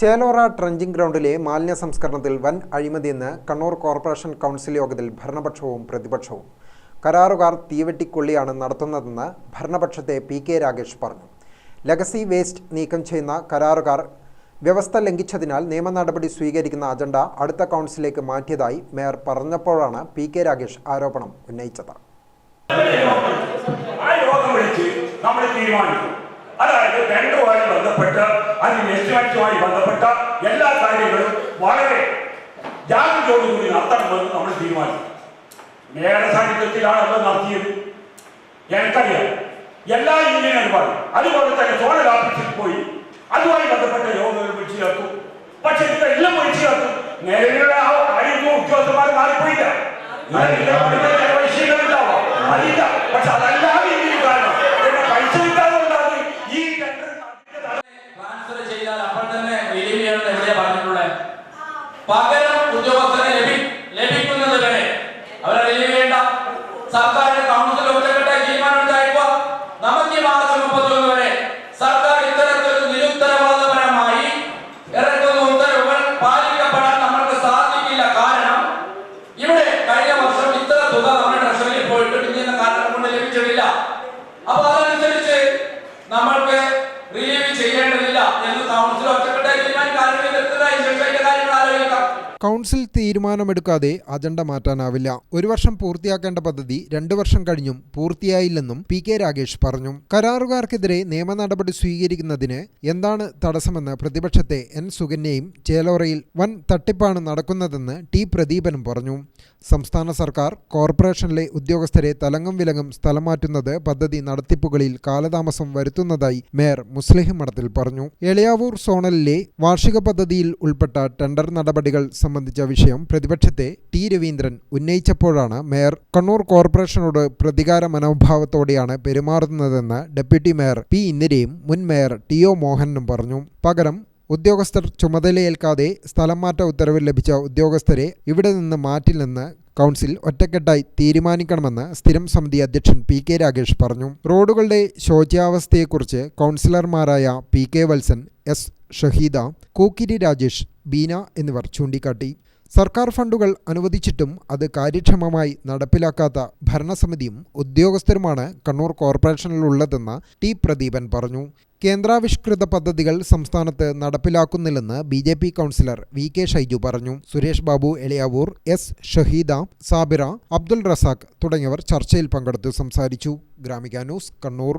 Chelora trenching ഗ്രൗണ്ടിലെ മാലിന്യ സംസ്കരണത്തിൽ വൻ അഴിമതിയെന്ന് Kannur corporation council യോഗത്തിൽ ഭരണപക്ഷവും പ്രതിപക്ഷവും. കരാറുകാർ തീവെട്ടിക്കൊള്ളിയാണ് നടത്തുന്നതെന്ന് ഭരണപക്ഷത്തെ പി കെ രാഗേഷ് പറഞ്ഞു. ലെഗസി വേസ്റ്റ് നീക്കം ചെയ്യുന്ന കരാറുകാർ വ്യവസ്ഥ ലംഘിച്ചതിനാൽ നിയമ നടപടി സ്വീകരിക്കുന്ന അജണ്ട അടുത്ത കൗൺസിലേക്ക് മാറ്റിയതായി മേയർ പറഞ്ഞപ്പോഴാണ് പി കെ രാഗേഷ് ആരോപണം ഉന്നയിച്ചത്. അതായത് ബന്ധപ്പെട്ട് അതിന് എസ്റ്റിമേറ്റുമായി ബന്ധപ്പെട്ട എല്ലാ കാര്യങ്ങളും വളരെ ജാഗ്രതയോടുകൂടി നടത്തണമെന്ന് നമ്മൾ തീരുമാനിച്ചു. മേയറുടെ സാന്നിധ്യത്തിലാണ് അത് നടത്തിയത്. എനിക്കറിയാം. എല്ലാ എഞ്ചിനീയർമാരും അതുപോലെ തന്നെ സോണൽ ഓഫീസിൽ പോയി അതുമായി ബന്ധപ്പെട്ട യോഗങ്ങൾ വിളിച്ചു ചേർത്തു. പക്ഷെ ഇതെല്ലാം വിളിച്ചു ചേർത്തു. നിലവിലുള്ള ആ ആയിരത്തോ ഉദ്യോഗസ്ഥന്മാർ മാറിപ്പോയില്ല. ചെയ്യണമെന്ന് എവിടെയാ പറഞ്ഞിട്ടുള്ളത്. പകരം ഉദ്യോഗസ്ഥരെ ലഭി ലഭിക്കുന്നത് വരെ. അവരെ ചെയ്യേണ്ട സർക്കാരിന്റെ കൗൺസിൽ തീരുമാനമെടുക്കാതെ അജണ്ട മാറ്റാനാവില്ല. ഒരു വർഷം പൂർത്തിയാക്കേണ്ട പദ്ധതി രണ്ടു വർഷം കഴിഞ്ഞും പൂർത്തിയായില്ലെന്നും പി കെ രാഗേഷ് പറഞ്ഞു. കരാറുകാർക്കെതിരെ നിയമ നടപടി സ്വീകരിക്കുന്നതിന് എന്താണ് തടസ്സമെന്ന് പ്രതിപക്ഷത്തെ എൻ സുകന്യയും ചേലോറയിൽ വൻ തട്ടിപ്പാണ് നടക്കുന്നതെന്ന് ടി പ്രദീപനും പറഞ്ഞു. സംസ്ഥാന സർക്കാർ കോർപ്പറേഷനിലെ ഉദ്യോഗസ്ഥരെ തലങ്ങും വിലങ്ങും സ്ഥലം മാറ്റുന്നത് പദ്ധതി നടത്തിപ്പുകളിൽ കാലതാമസം വരുത്തുന്നതായി മേയർ മുസ്ലിം മഠത്തിൽ പറഞ്ഞു. എളിയാവൂർ സോണലിലെ വാർഷിക പദ്ധതിയിൽ ഉൾപ്പെട്ട ടെൻഡർ നടപടികൾ സംബന്ധിച്ച വിഷയം പ്രതിപക്ഷത്തെ ടി രവീന്ദ്രൻ ഉന്നയിച്ചപ്പോഴാണ് മേയർ കണ്ണൂർ കോർപ്പറേഷനോട് പ്രതികാര മനോഭാവത്തോടെയാണ് പെരുമാറുന്നതെന്ന് ഡെപ്യൂട്ടി മേയർ പി ഇന്ദിരയും മുൻ മേയർ ടി ഒ മോഹനും പറഞ്ഞു. പകരം ഉദ്യോഗസ്ഥർ ചുമതലയേൽക്കാതെ സ്ഥലം മാറ്റ ഉത്തരവ് ലഭിച്ച ഉദ്യോഗസ്ഥരെ ഇവിടെ നിന്ന് മാറ്റില്ലെന്ന് കൗൺസിൽ ഒറ്റക്കെട്ടായി തീരുമാനിക്കണമെന്ന് സ്ഥിരം സമിതി അധ്യക്ഷൻ പി കെ രാഗേഷ് പറഞ്ഞു. റോഡുകളുടെ ശോച്യാവസ്ഥയെക്കുറിച്ച് കൗൺസിലർമാരായ P K Vatsan S Shaheeda Kookkiri Rajesh Beena എന്നിവർ ചൂണ്ടിക്കാട്ടി. സർക്കാർ ഫണ്ടുകൾ അനുവദിച്ചിട്ടും അത് കാര്യക്ഷമമായി നടപ്പിലാക്കാത്ത ഭരണസമിതിയും ഉദ്യോഗസ്ഥരുമാണ് കണ്ണൂർ കോർപ്പറേഷനിലുള്ളതെന്ന് ടി പ്രദീപൻ പറഞ്ഞു. കേന്ദ്രാവിഷ്കൃത പദ്ധതികൾ സംസ്ഥാനത്ത് നടപ്പിലാക്കുന്നില്ലെന്ന് B J P councillor V K Shaiju പറഞ്ഞു. സുരേഷ് ബാബു എളിയാവൂർ എസ് ഷഹീദ സാബിറ അബ്ദുൾ റസാഖ് തുടങ്ങിയവർ ചർച്ചയിൽ പങ്കെടുത്ത് സംസാരിച്ചു. ഗ്രാമിക ന്യൂസ് കണ്ണൂർ.